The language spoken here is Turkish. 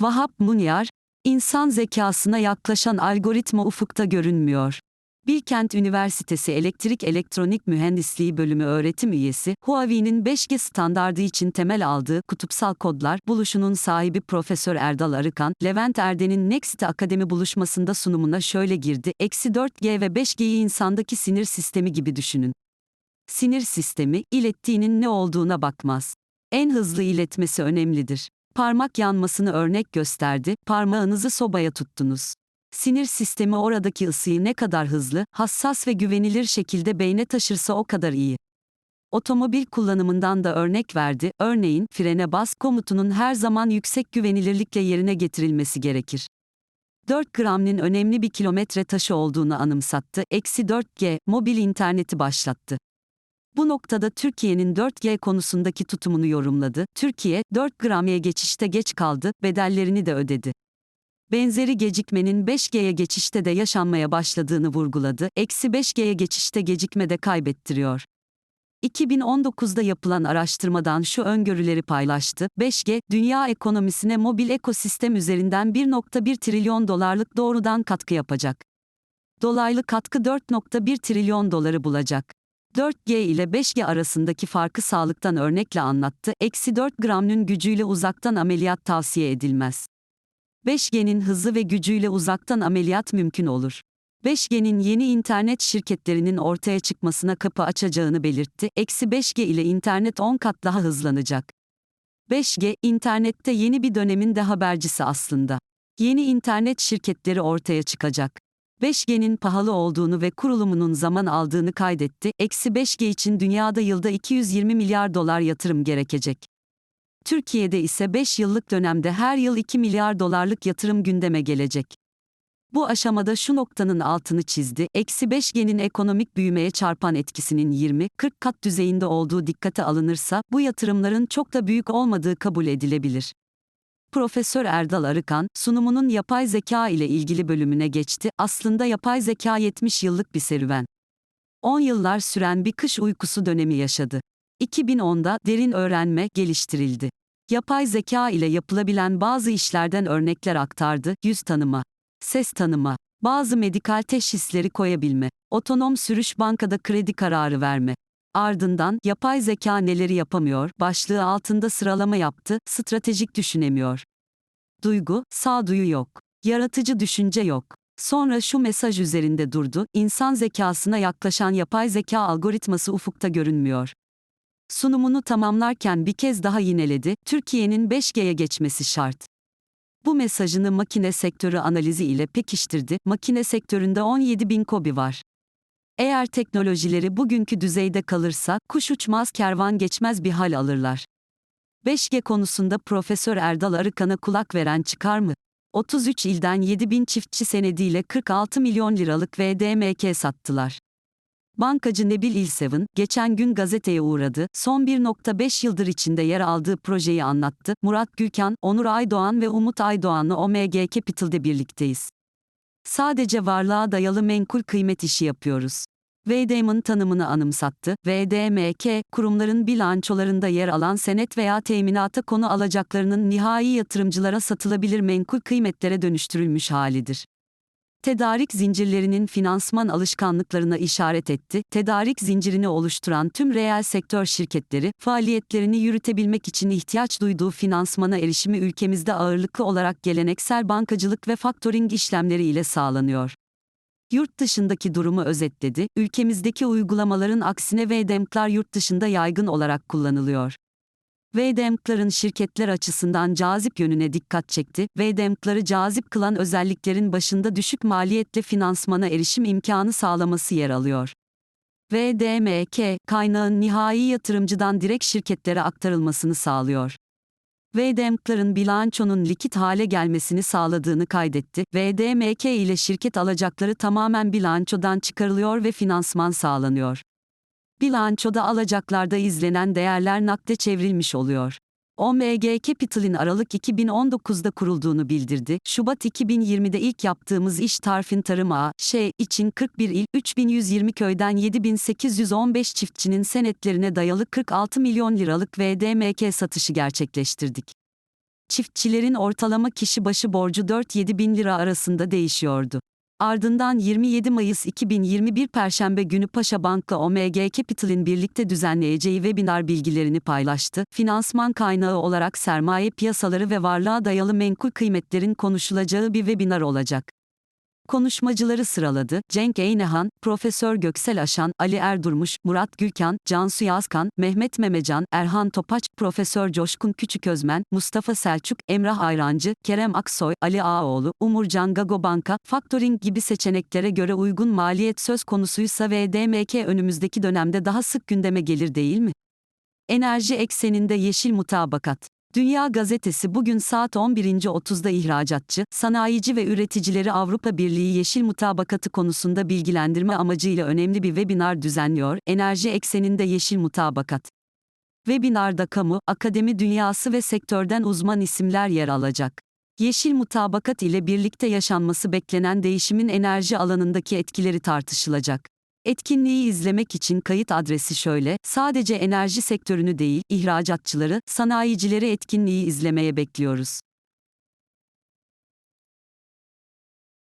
Vahap Munyar, insan zekasına yaklaşan algoritma ufukta görünmüyor. Bilkent Üniversitesi Elektrik Elektronik Mühendisliği Bölümü öğretim üyesi, Huawei'nin 5G standardı için temel aldığı kutupsal kodlar buluşunun sahibi Profesör Erdal Arıkan, Levent Erden'in Next Akademi buluşmasında sunumuna şöyle girdi, eksi 4G ve 5G'yi insandaki sinir sistemi gibi düşünün. Sinir sistemi, ilettiğinin ne olduğuna bakmaz. En hızlı iletmesi önemlidir. Parmak yanmasını örnek gösterdi, parmağınızı sobaya tuttunuz. Sinir sistemi oradaki ısıyı ne kadar hızlı, hassas ve güvenilir şekilde beyne taşırsa o kadar iyi. Otomobil kullanımından da örnek verdi. Örneğin frene bas komutunun her zaman yüksek güvenilirlikle yerine getirilmesi gerekir. 4 gramnin önemli bir kilometre taşı olduğunu anımsattı. Eksi 4G, mobil interneti başlattı. Bu noktada Türkiye'nin 4G konusundaki tutumunu yorumladı. Türkiye, 4 gramye geçişte geç kaldı, bedellerini de ödedi. Benzeri gecikmenin 5G'ye geçişte de yaşanmaya başladığını vurguladı. Eksi 5G'ye geçişte gecikme de kaybettiriyor. 2019'da yapılan araştırmadan şu öngörüleri paylaştı. 5G, dünya ekonomisine mobil ekosistem üzerinden 1.1 trilyon dolarlık doğrudan katkı yapacak. Dolaylı katkı 4.1 trilyon doları bulacak. 4G ile 5G arasındaki farkı sağlıktan örnekle anlattı. Eksi 4 gramnün gücüyle uzaktan ameliyat tavsiye edilmez. 5G'nin hızı ve gücüyle uzaktan ameliyat mümkün olur. 5G'nin yeni internet şirketlerinin ortaya çıkmasına kapı açacağını belirtti. Eksi 5G ile internet 10 kat daha hızlanacak. 5G, internette yeni bir dönemin de habercisi aslında. Yeni internet şirketleri ortaya çıkacak. 5G'nin pahalı olduğunu ve kurulumunun zaman aldığını kaydetti. Eksi 5G için dünyada yılda 220 milyar dolar yatırım gerekecek. Türkiye'de ise 5 yıllık dönemde her yıl 2 milyar dolarlık yatırım gündeme gelecek. Bu aşamada şu noktanın altını çizdi, eksi 5G'nin ekonomik büyümeye çarpan etkisinin 20-40 kat düzeyinde olduğu dikkate alınırsa, bu yatırımların çok da büyük olmadığı kabul edilebilir. Profesör Erdal Arıkan, sunumunun yapay zeka ile ilgili bölümüne geçti, aslında yapay zeka 70 yıllık bir serüven. 10 yıllar süren bir kış uykusu dönemi yaşadı. 2010'da derin öğrenme geliştirildi. Yapay zeka ile yapılabilen bazı işlerden örnekler aktardı, yüz tanıma, ses tanıma, bazı medikal teşhisleri koyabilme, otonom sürüş bankada kredi kararı verme. Ardından yapay zeka neleri yapamıyor başlığı altında sıralama yaptı, stratejik düşünemiyor. Duygu, sağduyu yok. Yaratıcı düşünce yok. Sonra şu mesaj üzerinde durdu, insan zekasına yaklaşan yapay zeka algoritması ufukta görünmüyor. Sunumunu tamamlarken bir kez daha yineledi, Türkiye'nin 5G'ye geçmesi şart. Bu mesajını makine sektörü analizi ile pekiştirdi, makine sektöründe 17 bin kobi var. Eğer teknolojileri bugünkü düzeyde kalırsa, kuş uçmaz kervan geçmez bir hal alırlar. 5G konusunda Profesör Erdal Arıkan'a kulak veren çıkar mı? 33 ilden 7 bin çiftçi senediyle 46 milyon liralık VDMK sattılar. Bankacı Nebil İlsev'in, geçen gün gazeteye uğradı, son 1.5 yıldır içinde yer aldığı projeyi anlattı. Murat Gülkan, Onur Aydoğan ve Umut Aydoğan'la OMG Capital'de birlikteyiz. Sadece varlığa dayalı menkul kıymet işi yapıyoruz. VDM'in tanımını anımsattı. VDMK, kurumların bilançolarında yer alan senet veya teminata konu alacaklarının nihai yatırımcılara satılabilir menkul kıymetlere dönüştürülmüş halidir tedarik zincirlerinin finansman alışkanlıklarına işaret etti. Tedarik zincirini oluşturan tüm reel sektör şirketleri, faaliyetlerini yürütebilmek için ihtiyaç duyduğu finansmana erişimi ülkemizde ağırlıklı olarak geleneksel bankacılık ve faktoring işlemleri ile sağlanıyor. Yurt dışındaki durumu özetledi, ülkemizdeki uygulamaların aksine VDEMK'lar yurt dışında yaygın olarak kullanılıyor. VDEMK'ların şirketler açısından cazip yönüne dikkat çekti. VDEMK'ları cazip kılan özelliklerin başında düşük maliyetle finansmana erişim imkanı sağlaması yer alıyor. VDMK, kaynağın nihai yatırımcıdan direkt şirketlere aktarılmasını sağlıyor. VDMK'ların bilançonun likit hale gelmesini sağladığını kaydetti. VDMK ile şirket alacakları tamamen bilançodan çıkarılıyor ve finansman sağlanıyor. Bilançoda alacaklarda izlenen değerler nakde çevrilmiş oluyor. OMG Capital'in Aralık 2019'da kurulduğunu bildirdi. Şubat 2020'de ilk yaptığımız iş Tarfin Tarım A, şey için 41 il, 3120 köyden 7815 çiftçinin senetlerine dayalı 46 milyon liralık VDMK satışı gerçekleştirdik. Çiftçilerin ortalama kişi başı borcu 4-7 bin lira arasında değişiyordu. Ardından 27 Mayıs 2021 Perşembe günü Paşa Bank'la OMG Capital'in birlikte düzenleyeceği webinar bilgilerini paylaştı. Finansman kaynağı olarak sermaye piyasaları ve varlığa dayalı menkul kıymetlerin konuşulacağı bir webinar olacak. Konuşmacıları sıraladı. Cenk Eynehan, Profesör Göksel Aşan, Ali Erdurmuş, Murat Gülkan, Cansu Yazkan, Mehmet Memecan, Erhan Topaç, Profesör Coşkun Küçüközmen, Mustafa Selçuk, Emrah Ayrancı, Kerem Aksoy, Ali Ağaoğlu, Umurcan Gagobanka, Factoring gibi seçeneklere göre uygun maliyet söz konusuysa VDMK önümüzdeki dönemde daha sık gündeme gelir değil mi? Enerji ekseninde yeşil mutabakat. Dünya Gazetesi bugün saat 11.30'da ihracatçı, sanayici ve üreticileri Avrupa Birliği yeşil mutabakatı konusunda bilgilendirme amacıyla önemli bir webinar düzenliyor. Enerji ekseninde yeşil mutabakat. Webinarda kamu, akademi dünyası ve sektörden uzman isimler yer alacak. Yeşil mutabakat ile birlikte yaşanması beklenen değişimin enerji alanındaki etkileri tartışılacak. Etkinliği izlemek için kayıt adresi şöyle, sadece enerji sektörünü değil, ihracatçıları, sanayicileri etkinliği izlemeye bekliyoruz.